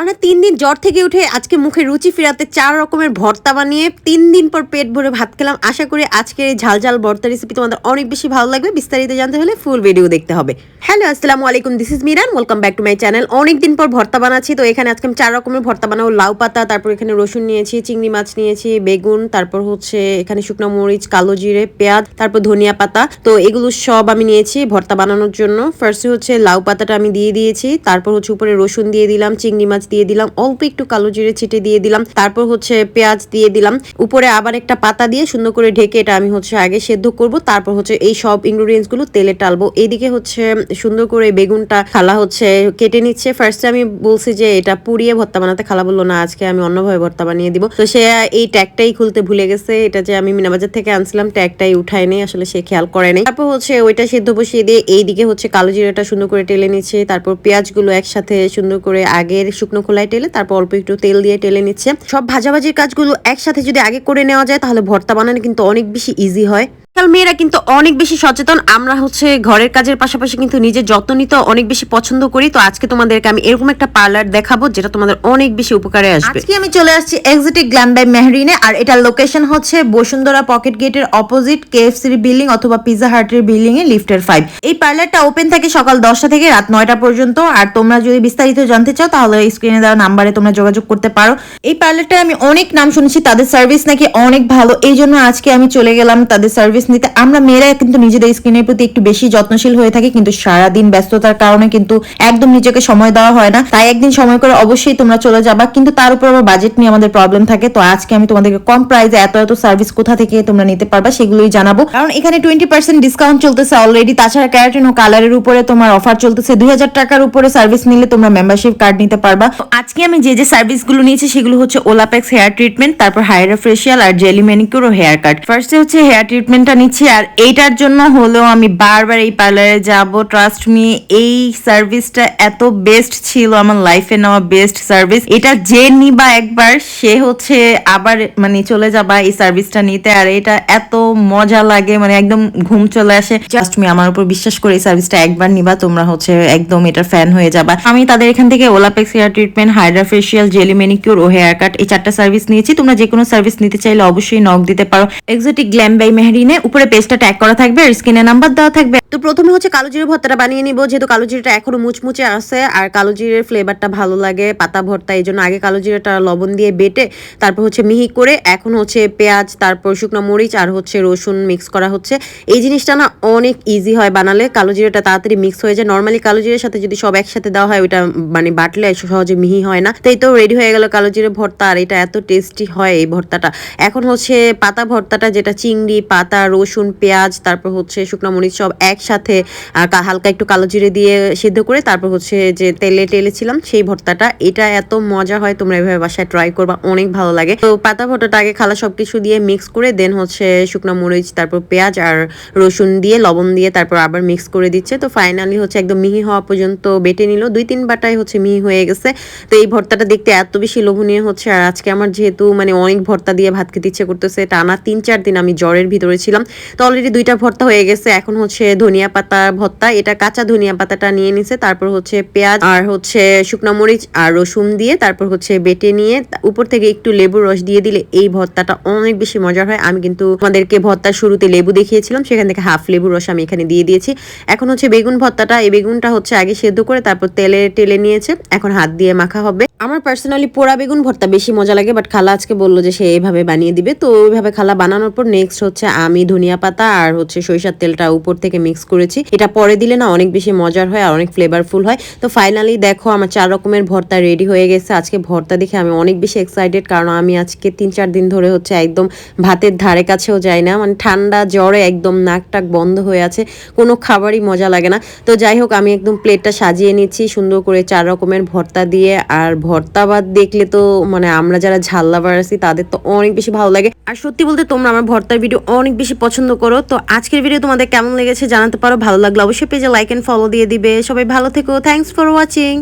টানা তিন দিন জ্বর থেকে উঠে আজকে মুখে রুচি ফিরাতে চার রকমের ভর্তা বানিয়ে তিন দিন পর পেট ভরে ভাত খেলাম। আশা করি আজকের এই ঝাল ঝাল ভর্তা রেসিপি তোমাদের অনেক বেশি ভালো লাগবে। বিস্তারিত জানতে হলে ফুল ভিডিও দেখতে হবে। হ্যালো আসসালামু আলাইকুম this is Miran welcome back to my channel অনেকদিন পর ভর্তা বানাচ্ছি, তো এখানে আজকে আমি চার রকমের ভর্তা বানাবো। লাউ পাতা, তারপর এখানে রসুন নিয়েছি, চিংড়ি মাছ নিয়েছি, বেগুন, তারপর হচ্ছে এখানে শুকনো মরিচ, কালো জিরে, পেঁয়াজ, তারপর ধনিয়া পাতা। তো এগুলো সব আমি নিয়েছি ভর্তা বানানোর জন্য। ফার্স্টে হচ্ছে লাউ পাতাটা আমি দিয়ে দিয়েছি, তারপর হচ্ছে উপরে রসুন দিয়ে দিলাম, চিংড়ি মাছ দিয়ে দিলাম, অল্প একটু কালো জিরে ছিটে দিয়ে দিলাম, তারপর হচ্ছে পেঁয়াজ দিয়ে দিলাম। উপরে আবার একটা পাতা দিয়ে সুন্দর করে ঢেকে এটা আমি হচ্ছে আগে সেদ্ধ করব, তারপর হচ্ছে এই সব ইনগ্রিডিয়েন্টসগুলো তেলে টালবো। এইদিকে হচ্ছে সুন্দর করে বেগুনটা খালা হচ্ছে কেটে নিচ্ছে। ফার্স্টে আমি বলছি যে এটা পুড়িয়ে ভর্তা বানাতে, খালা বলল, না, আজকে আমি অন্যভাবে ভর্তা বানিয়ে দিব। তো সে এই ট্যাগটাই খুলতে ভুলে গেছে। এটা যে আমি মিনাবাজার থেকে আনছিলাম, ট্যাগটাই উঠায় নেই, আসলে সে খেয়াল করে নেই। তারপর হচ্ছে ওইটা সেদ্ধ বসিয়ে দিয়ে এইদিকে হচ্ছে কালো জিরাটা সুন্দর করে টেলে নিচ্ছে। তারপর পেঁয়াজগুলো একসাথে সুন্দর করে আগের শুকনো খোলায় টেলে, তারপর অল্প একটু তেল দিয়ে টেলে নিচ্ছে। সব ভাজাভাজির কাজগুলো একসাথে যদি আগে করে নেওয়া যায়, তাহলে ভর্তা বানানো কিন্তু অনেক বেশি ইজি হয়। মেয়েরা কিন্তু অনেক বেশি সচেতন। আমরা হচ্ছে ঘরের কাজের পাশাপাশি কিন্তু নিজের যত্ন নিতে অনেক বেশি পছন্দ করি। তো আজকে তোমাদেরকে আমি এরকম একটা পার্লার দেখাবো, যেটা তোমাদের অনেক বেশি উপকারে আসবে। আজকে আমি চলে আসছি এক্সিটিক গ্ল্যাম বাই মেহরিনে আর এটার লোকেশন হচ্ছে বসুন্ধরা পকেট গেটের অপোজিট কেএফসির বিল্ডিং অথবা পিজা হার্টের বিল্ডিং এ লিফটের ফাইভ এই পার্লারটা ওপেন থাকে সকাল দশটা থেকে রাত নয়টা পর্যন্ত। আর তোমরা যদি বিস্তারিত জানতে চাও, তাহলে স্ক্রিনে দেওয়া নাম্বারে তোমরা যোগাযোগ করতে পারো। এই পার্লারটা আমি অনেক নাম শুনেছি, তাদের সার্ভিস নাকি অনেক ভালো। এই জন্য আজকে আমি চলে গেলাম তাদের সার্ভিস নিতে, আমরা মেয়েরা কিন্তু নিজেদের স্কিনের প্রতি একটু বেশি যত্নশীল হয়ে থাকি, কিন্তু সারাদিন ব্যস্ততার কারণে কিন্তু একদম নিজেকে সময় দেওয়া হয় না। তাই একদিন সময় করে অবশ্যই তোমরা চলে যাবা, কিন্তু তার উপর আবার বাজেট নিয়ে আমাদের প্রবলেম থাকে। তো আজকে আমি তোমাদেরকে কম প্রাইসে এত এত সার্ভিস কোথা থেকে তোমরা নিতে পারবা সেগুলোই জানাব। কারণ এখানে টোয়েন্টি পার্সেন্ট ডিসকাউন্ট চলতেছে অলরেডি তাছাড়া ক্যারাটিন ও কালারের উপরে তোমার অফার চলতেছে। দুই হাজার টাকার উপরে সার্ভিস নিলে তোমরা মেম্বারশিপ কার্ড নিতে পারবা। আজকে আমি যে যে সার্ভিসগুলো নিয়েছি সেগুলো হচ্ছে ওলাপেক্স হেয়ার ট্রিটমেন্ট তারপর হাইরা ফেশিয়াল আর জেলি ম্যানিকিউর ও হেয়ার কাট ফার্স্টে হচ্ছে হেয়ার ট্রিটমেন্টটা নিচ্ছি, আর এইটার জন্য হলেও আমি বারবার এই পার্লারে যাব। ট্রাস্ট মি এই সার্ভিসটা এত বেস্ট ছিল, আমার লাইফে নেওয়া বেস্ট সার্ভিস এটা যে নিবা একবার, সে হচ্ছে আবার মানে চলে যাবা এই সার্ভিসটা নিতে, আর এটা এত মজা লাগে মানে একদম ঘুম চলে আসে। জাস্ট মি আমার উপর বিশ্বাস করে এই সার্ভিসটা একবার নিবা, তোমরা হচ্ছে একদম এটার ফ্যান হয়ে যাবা। আমি তাদের এখান থেকে Olaplex hair treatment hydra facial jelly manicure ও হেয়ার কাট এই চারটা সার্ভিস নিয়েছি। তোমরা যে কোনো সার্ভিস নিতে চাইলে অবশ্যই নক দিতে পারো। এক্সোটিক গ্ল্যাম বাই মেহরিনে উপরে পেস্টটা ট্যাগ করা থাকবে আর স্ক্রিনে নাম্বার দেওয়া থাকবে। তো প্রথমে হচ্ছে কালো জিরে ভর্তাটা বানিয়ে নিব, যেহেতু কালো জিরেটা এখনও মুচমুচে আছে আর কালো জিরের ফ্লেভারটা ভালো লাগে, পাতা ভর্তা, এই জন্য আগে কালো জিরেটা লবণ দিয়ে বেটে তারপর হচ্ছে মিহি করে এখন হচ্ছে পেঁয়াজ, তারপর শুকনো মরিচ আর হচ্ছে রসুন মিক্স করা হচ্ছে। এই জিনিসটা না অনেক ইজি হয় বানালে কালো জিরেটা তাড়াতাড়ি মিক্স হয়ে যায়। নর্মালি কালো জিরের সাথে যদি সব একসাথে দেওয়া হয়, ওইটা মানে বাটলে সহজে মিহি হয় না। তো এই তো রেডি হয়ে গেল কালো জিরে ভর্তা, আর এটা এত টেস্টি হয় এই ভর্তাটা। এখন হচ্ছে পাতা ভর্তাটা, যেটা চিংড়ি, পাতা রসুন, পেঁয়াজ, তারপর হচ্ছে শুকনো মরিচ সব একসাথে হালকা একটু কালো জিরে দিয়ে সিদ্ধ করে তারপর হচ্ছে যে তেলে টেলেছিলাম সেই ভর্তাটা। এটা এত মজা হয়, তোমরা এভাবে বাসায় ট্রাই করবা, অনেক ভালো লাগে। তো পাতা ভর্তাটা আগে খালা সবকিছু দিয়ে মিক্স করে দেন হচ্ছে শুকনো মরিচ, তারপর পেঁয়াজ আর রসুন দিয়ে, লবণ দিয়ে তারপর আবার মিক্স করে দিচ্ছে। তো ফাইনালি হচ্ছে একদম মিহি হওয়া পর্যন্ত বেটে নিল। দুই তিন বাটাই হচ্ছে মিহি হয়ে গেছে। তো এই ভর্তাটা দেখতে এত বেশি লোভনীয় হচ্ছে, আর আজকে আমার যেহেতু মানে অনেক ভর্তা দিয়ে ভাত খেতে ইচ্ছে করতেছে, টানা তিন চার দিন আমি জ্বরের ভিতরে ছিলাম। তো অলরেডি দুইটা ভর্তা হয়ে গেছে। এখন হচ্ছে ধনিয়া পাতা ভর্তা। এটা কাঁচা ধনিয়া পাতাটা নিয়ে নিছে। তারপর হচ্ছে পেঁয়াজ আর হচ্ছে শুকনো মরিচ আর রসুন দিয়ে তারপর হচ্ছে বেটে নিয়ে উপর থেকে একটু লেবুর রস দিয়ে দিলে এই ভর্তাটা অনেক বেশি মজার হয়। আমি কিন্তু আমাদেরকে ভর্তার শুরুতে লেবু দেখিয়েছিলাম। সেখান থেকে হাফ লেবুর রস আমি এখানে দিয়ে দিয়েছি। এখন হচ্ছে বেগুন ভর্তাটা। এই বেগুনটা হচ্ছে আগে সেদ্ধ করে তারপর তেলে টেলে নিয়েছে। এখন হাত দিয়ে মাখা হবে। আমার পার্সোনালি পোড়া বেগুন ভর্তা বেশি মজা লাগে বাট খালা আজকে বলল যে সে এইভাবে বানিয়ে দিবে। তো ওইভাবে খালা বানানোর পর নেক্সট হচ্ছে আমি ধনিয়া পাতা আর হচ্ছে সরিষার তেলটা উপর থেকে মিক্স করেছি। এটা পরে দিলে না অনেক বেশি মজার হয় আর অনেক ফ্লেভারফুল হয়। তো ফাইনালি দেখো আমার চার রকমের ভর্তা রেডি হয়ে গেছে। আজকে ভর্তা দেখে আমি অনেক বেশি এক্সাইটেড কারণ আমি আজকে তিন চার দিন ধরে হচ্ছে একদম ভাতের ধারে কাছেও যাই না। মানে ঠান্ডা জ্বরে একদম নাক টাক বন্ধ হয়ে আছে। কোনো খাবারই মজা লাগে না। তো যাই হোক, আমি একদম প্লেটটা সাজিয়ে নিচ্ছি সুন্দর করে চার রকমের ভর্তা দিয়ে আর ভর্তা বাদ দেখলে তো মানে আমরা যারা ঝাল লাভার আছি, তাদের তো অনেক বেশি ভালো লাগে। আর সত্যি বলতে তোমরা আমার ভর্তার ভিডিও অনেক বেশি পছন্দ করো। তো আজকের ভিডিও তোমাদের কেমন লেগেছে জানাতে পারো। ভালো লাগল অবশ্যই পেজে লাইক এন্ড ফলো দিয়ে দিবে। সবাই ভালো থেকো। Thanks for watching